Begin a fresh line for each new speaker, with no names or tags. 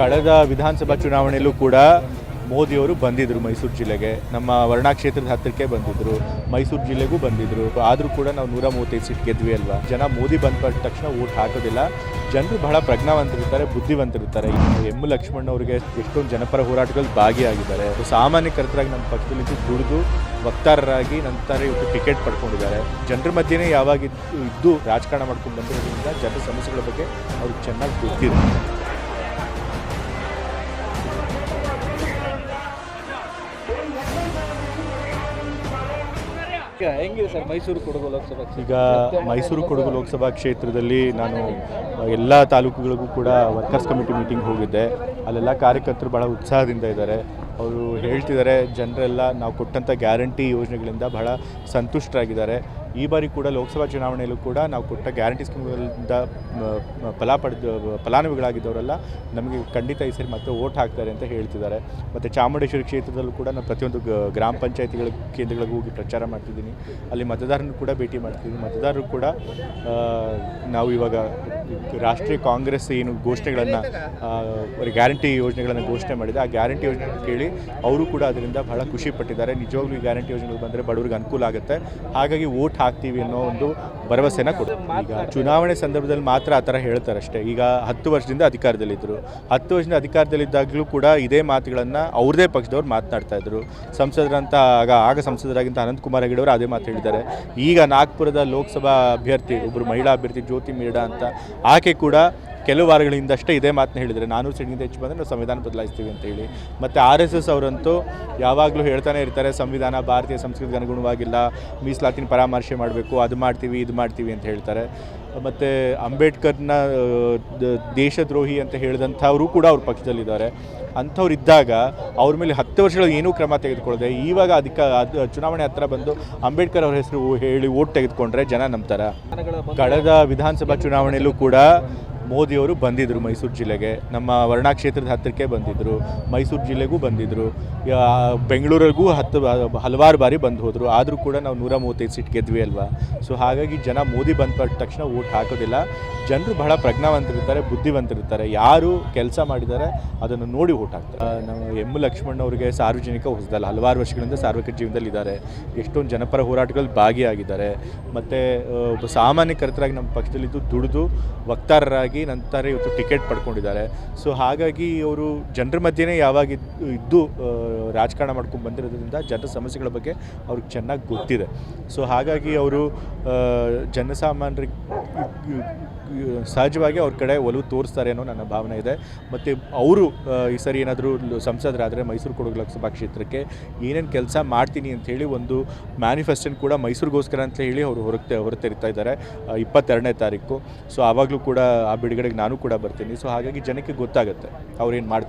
ಕಳೆದ ವಿಧಾನಸಭಾ ಚುನಾವಣೆಯಲ್ಲೂ ಕೂಡ ಮೋದಿಯವರು ಬಂದಿದ್ದರು ಮೈಸೂರು ಜಿಲ್ಲೆಗೆ. ನಮ್ಮ ವರ್ಣಾ ಕ್ಷೇತ್ರದ ಹತ್ತಿರಕ್ಕೆ ಬಂದಿದ್ದರು ಮೈಸೂರು ಜಿಲ್ಲೆಗೂ ಬಂದಿದ್ದರು ಆದರೂ ಕೂಡ ನಾವು ನೂರ ಮೂವತ್ತೈದು ಸೀಟ್ ಗೆದ್ವಿ ಅಲ್ವಾ? ಜನ ಮೋದಿ ಬಂದ ತಕ್ಷಣ ಓಟ್ ಹಾಕೋದಿಲ್ಲ. ಜನರು ಬಹಳ ಪ್ರಜ್ಞಾವಂತರಿರ್ತಾರೆ, ಬುದ್ಧಿವಂತರಿರ್ತಾರೆ. ಎಂ. ಲಕ್ಷ್ಮಣ್ ಅವರಿಗೆ ಎಷ್ಟೊಂದು ಜನಪರ ಹೋರಾಟಗಳಲ್ಲಿ ಭಾಗಿಯಾಗಿದ್ದಾರೆ. ಸಾಮಾನ್ಯ ಕರ್ತರಾಗಿ ನಮ್ಮ ಪಕ್ಷದಲ್ಲಿ ದುಡಿದು ವಕ್ತಾರರಾಗಿ ನಂತರ ಇವತ್ತು ಟಿಕೆಟ್ ಪಡ್ಕೊಂಡಿದ್ದಾರೆ. ಜನರ ಮಧ್ಯೆನೇ ಯಾವಾಗ ಇದ್ದು ರಾಜಕಾರಣ ಮಾಡ್ಕೊಂಡು ಬಂದಿರೋದ್ರಿಂದ ಜನರ ಸಮಸ್ಯೆಗಳ ಬಗ್ಗೆ ಅವ್ರಿಗೆ ಚೆನ್ನಾಗಿ ಗೊತ್ತಿದೆ.
ಈಗ ಮೈಸೂರು ಕೊಡಗು ಲೋಕಸಭಾ
ಕ್ಷೇತ್ರದಲ್ಲಿ ನಾನು ಎಲ್ಲ ತಾಲೂಕುಗಳಿಗೂ ಕೂಡ ವರ್ಕರ್ಸ್ ಕಮಿಟಿ ಮೀಟಿಂಗ್ ಹೋಗಿದ್ದೆ. ಅಲ್ಲೆಲ್ಲ ಕಾರ್ಯಕರ್ತರು ಬಹಳ ಉತ್ಸಾಹದಿಂದ ಇದ್ದಾರೆ. ಅವರು ಹೇಳ್ತಿದ್ದಾರೆ, ಜನರೆಲ್ಲ ನಾವು ಕೊಟ್ಟಂಥ ಗ್ಯಾರಂಟಿ ಯೋಜನೆಗಳಿಂದ ಬಹಳ ಸಂತುಷ್ಟರಾಗಿದ್ದಾರೆ. ಈ ಬಾರಿ ಕೂಡ ಲೋಕಸಭಾ ಚುನಾವಣೆಯಲ್ಲೂ ಕೂಡ ನಾವು ಕೊಟ್ಟ ಗ್ಯಾರಂಟಿ ಸ್ಕೀಮ್ಗಳಿಂದ ಫಲ ಪಡೆದ, ಫಲಾನುಭವಿಗಳಾಗಿದ್ದವರೆಲ್ಲ, ನಮಗೆ ಖಂಡಿತ ಈ ಸರಿ ಮತ್ತೆ ಓಟ್ ಹಾಕ್ತಾರೆ ಅಂತ ಹೇಳ್ತಿದ್ದಾರೆ. ಮತ್ತು ಚಾಮುಂಡೇಶ್ವರಿ ಕ್ಷೇತ್ರದಲ್ಲೂ ಕೂಡ ನಾನು ಪ್ರತಿಯೊಂದು ಗ್ರಾಮ ಪಂಚಾಯತಿಗಳ ಕೇಂದ್ರಗಳಿಗೆ ಹೋಗಿ ಪ್ರಚಾರ ಮಾಡ್ತಿದ್ದೀನಿ. ಅಲ್ಲಿ ಮತದಾರರನ್ನು ಕೂಡ ಭೇಟಿ ಮಾಡ್ತಿದ್ದೀನಿ. ಮತದಾರರು ಕೂಡ ನಾವು ಇವಾಗ ರಾಷ್ಟ್ರೀಯ ಕಾಂಗ್ರೆಸ್ ಏನು ಘೋಷಣೆಗಳನ್ನು ಗ್ಯಾರಂಟಿ ಯೋಜನೆಗಳನ್ನು ಘೋಷಣೆ ಮಾಡಿದೆ. ಆ ಗ್ಯಾರಂಟಿ ಯೋಜನೆ ಕೇಳಿ ಅವರು ಕೂಡ ಅದರಿಂದ ಬಹಳ ಖುಷಿಪಟ್ಟಿದ್ದಾರೆ ನಿಜವಾಗ್ಲೂ ಈ ಗ್ಯಾರಂಟಿ ಯೋಜನೆಗಳು ಬಂದರೆ ಬಡವರಿಗೆ ಅನುಕೂಲ ಆಗುತ್ತೆ. ಹಾಗಾಗಿ ವೋಟ್ ಹಾಕ್ತೀವಿ ಅನ್ನೋ ಒಂದು ಭರವಸೆನ ಕೊಡ್ತೀವಿ. ಈಗ ಚುನಾವಣೆ ಸಂದರ್ಭದಲ್ಲಿ ಮಾತ್ರ ಆ ಥರ ಹೇಳ್ತಾರಷ್ಟೇ. ಈಗ ಹತ್ತು ವರ್ಷದಿಂದ ಅಧಿಕಾರದಲ್ಲಿದ್ದರು. ಹತ್ತು ವರ್ಷದಿಂದ ಅಧಿಕಾರದಲ್ಲಿದ್ದಾಗಲೂ ಕೂಡ ಇದೇ ಮಾತುಗಳನ್ನು ಅವ್ರದೇ ಪಕ್ಷದವ್ರು ಮಾತನಾಡ್ತಾ ಇದ್ರು. ಸಂಸದರಂತ ಆಗ ಆಗ ಸಂಸದರಾಗಿಂತ ಅನಂತಕುಮಾರ್ ಹೆಗಡೆ ಅವರು ಅದೇ ಮಾತು ಹೇಳಿದ್ದಾರೆ. ಈಗ ನಾಗ್ಪುರದ ಲೋಕಸಭಾ ಅಭ್ಯರ್ಥಿ ಒಬ್ಬರು ಮಹಿಳಾ ಅಭ್ಯರ್ಥಿ ಜ್ಯೋತಿ ಮೀಡಾ ಅಂತ, ಆಕೆ ಕೂಡ ಕೆಲವು ವಾರಗಳ ಹಿಂದಷ್ಟೇ ಇದೇ ಮಾತನ್ನ ಹೇಳಿದರೆ ನಾನೂರು ಸೀಟ್ಗಿಂತ ಹೆಚ್ಚು ಬಂದರೆ ನಾವು ಸಂವಿಧಾನ ಬದಲಾಯಿಸ್ತೀವಿ ಅಂತ ಹೇಳಿ. ಮತ್ತು ಆರ್ ಎಸ್ ಎಸ್ ಅವರಂತೂ ಯಾವಾಗಲೂ ಹೇಳ್ತಾನೆ ಇರ್ತಾರೆ ಸಂವಿಧಾನ ಭಾರತೀಯ ಸಂಸ್ಕೃತಿಗೆ ಅನುಗುಣವಾಗಿಲ್ಲ ಮೀಸಲಾತಿನ ಪರಾಮರ್ಶೆ ಮಾಡಬೇಕು ಅದು ಮಾಡ್ತೀವಿ ಇದು ಮಾಡ್ತೀವಿ ಅಂತ ಹೇಳ್ತಾರೆ. ಮತ್ತು ಅಂಬೇಡ್ಕರ್ನ ದೇಶದ್ರೋಹಿ ಅಂತ ಹೇಳಿದಂಥವರು ಕೂಡ ಅವ್ರ ಪಕ್ಷದಲ್ಲಿದ್ದಾರೆ. ಅಂಥವ್ರು ಇದ್ದಾಗ ಅವ್ರ ಮೇಲೆ ಹತ್ತು ವರ್ಷಗಳು ಏನೂ ಕ್ರಮ ತೆಗೆದುಕೊಳ್ಳದೆ ಇವಾಗ ಅಧಿಕ ಅದ್- ಚುನಾವಣೆ ಹತ್ರ ಬಂದು ಅಂಬೇಡ್ಕರ್ ಅವ್ರ ಹೆಸರು ಹೇಳಿ ಓಟ್ ತೆಗೆದುಕೊಂಡ್ರೆ ಜನ ನಂಬ್ತಾರೆ. ಕಳೆದ ವಿಧಾನಸಭಾ ಚುನಾವಣೆಯಲ್ಲೂ ಕೂಡ ಮೋದಿಯವರು ಬಂದಿದ್ದರು ಮೈಸೂರು ಜಿಲ್ಲೆಗೆ. ನಮ್ಮ ವರ್ಣಾ ಕ್ಷೇತ್ರದ ಹತ್ತಿರಕ್ಕೆ ಬಂದಿದ್ದರು ಮೈಸೂರು ಜಿಲ್ಲೆಗೂ ಬಂದಿದ್ದರು ಬೆಂಗಳೂರಿಗೂ ಹತ್ತು ಹಲವಾರು ಬಾರಿ ಬಂದು ಹೋದರು. ಆದರೂ ಕೂಡ ನಾವು ನೂರ ಮೂವತ್ತೈದು ಸೀಟ್ ಗೆದ್ವಿ ಅಲ್ವಾ? ಸೊ ಹಾಗಾಗಿ ಜನ ಮೋದಿ ಬಂದ ತಕ್ಷಣ ಓಟ್ ಹಾಕೋದಿಲ್ಲ. ಜನರು ಬಹಳ ಪ್ರಜ್ಞಾವಂತರಿರ್ತಾರೆ, ಬುದ್ಧಿವಂತರಿರ್ತಾರೆ. ಯಾರು ಕೆಲಸ ಮಾಡಿದ್ದಾರೆ ಅದನ್ನು ನೋಡಿ ಓಟ್ ಹಾಕ್ತಾರೆ. ನಾವು ಎಂ ಲಕ್ಷ್ಮಣ್ ಅವರಿಗೆ ಸಾರ್ವಜನಿಕ ಹೊಸದಲ್ಲ, ಹಲವಾರು ವರ್ಷಗಳಿಂದ ಸಾರ್ವಜನಿಕ ಜೀವನದಲ್ಲಿ ಇದ್ದಾರೆ. ಎಷ್ಟೊಂದು ಜನಪರ ಹೋರಾಟಗಳಲ್ಲಿ ಭಾಗಿಯಾಗಿದ್ದಾರೆ. ಮತ್ತು ಒಬ್ಬ ಸಾಮಾನ್ಯ ಕರ್ತರಾಗಿ ನಮ್ಮ ಪಕ್ಷದಲ್ಲಿದ್ದು ದುಡಿದು, ವಕ್ತಾರರಾಗಿ ನಂತರ ಇವತ್ತು ಟಿಕೆಟ್ ಪಡ್ಕೊಂಡಿದ್ದಾರೆ. ಸೊ ಹಾಗಾಗಿ ಅವರು ಜನರ ಮಧ್ಯೆನೇ ಯಾವಾಗ ಇದ್ದು- ರಾಜಕಾರಣ ಮಾಡ್ಕೊಂಡು ಬಂದಿರೋದ್ರಿಂದ ಜನರ ಸಮಸ್ಯೆಗಳ ಬಗ್ಗೆ ಅವ್ರಿಗೆ ಚೆನ್ನಾಗಿ ಗೊತ್ತಿದೆ. ಸೊ ಹಾಗಾಗಿ ಅವರು ಜನಸಾಮಾನ್ಯರಿಗೆ ಸಹಜವಾಗಿ ಅವ್ರ ಕಡೆ ಒಲವು ತೋರಿಸ್ತಾರೆ ಅನ್ನೋ ನನ್ನ ಭಾವನೆ ಇದೆ. ಮತ್ತು ಅವರು ಈ ಸರಿ ಏನಾದರೂ ಸಂಸದರಾದರೆ ಮೈಸೂರು ಕೊಡಗು ಲೋಕಸಭಾ ಕ್ಷೇತ್ರಕ್ಕೆ ಏನೇನು ಕೆಲಸ ಮಾಡ್ತೀನಿ ಅಂತ ಹೇಳಿ ಒಂದು ಮ್ಯಾನಿಫೆಸ್ಟೋನ್ ಕೂಡ ಮೈಸೂರಿಗೋಸ್ಕರ ಅಂತ ಹೇಳಿ ಅವರು ಹೊರಗೆ ಹೊರತೆರಿತಾ ಇದ್ದಾರೆ ಇಪ್ಪತ್ತೆರಡನೇ ತಾರೀಕು. ಸೊ ಆವಾಗಲೂ ಕೂಡ ಆ ಬಿಡುಗಡೆಗೆ ನಾನು ಕೂಡ ಬರ್ತೀನಿ. ಸೊ ಹಾಗಾಗಿ ಜನಕ್ಕೆ ಗೊತ್ತಾಗುತ್ತೆ ಅವ್ರೇನು ಮಾಡ್ತಾರೆ